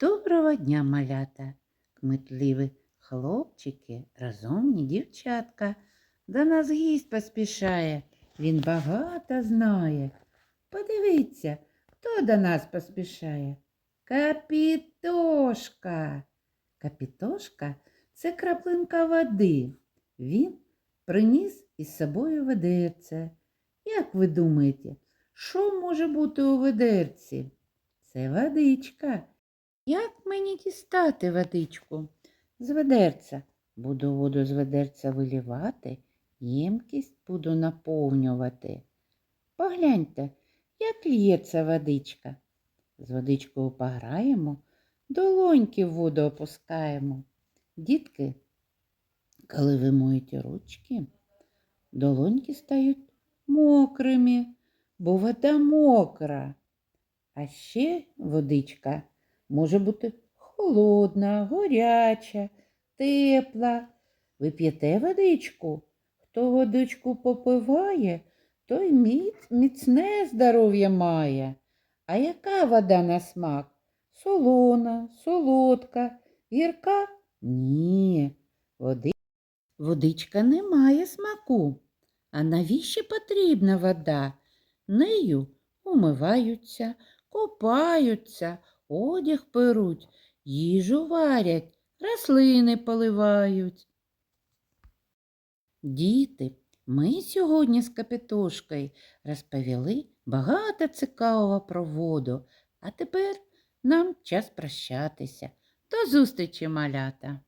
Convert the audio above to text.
Доброго дня, малята, кмитливі хлопчики, розумні дівчатка. До нас гість поспішає, він багато знає. Подивіться, хто до нас поспішає? Капітошка. Капітошка це краплинка води. Він приніс із собою ведерце. Як ви думаєте, що може бути у ведерці? Це водичка. Як мені дістати водичку? З ведерця. Буду воду з ведерця вилівати, ємкість буду наповнювати. Погляньте, як лється водичка. З водичкою пограємо, долоньки в воду опускаємо. Дітки, коли ви моєте ручки, долоньки стають мокрими, бо вода мокра. А ще водичка може бути холодна, горяча, тепла. Ви п'єте водичку? Хто водичку попиває, той міц, міцне здоров'я має. А яка вода на смак? Солона, солодка, гірка? Ні, води... водичка не має смаку. А навіщо потрібна вода? Нею умиваються, купаються, одяг перуть, їжу варять, рослини поливають. Діти, ми сьогодні з Капітошкою розповіли багато цікавого про воду, а тепер нам час прощатися. До зустрічі, малята!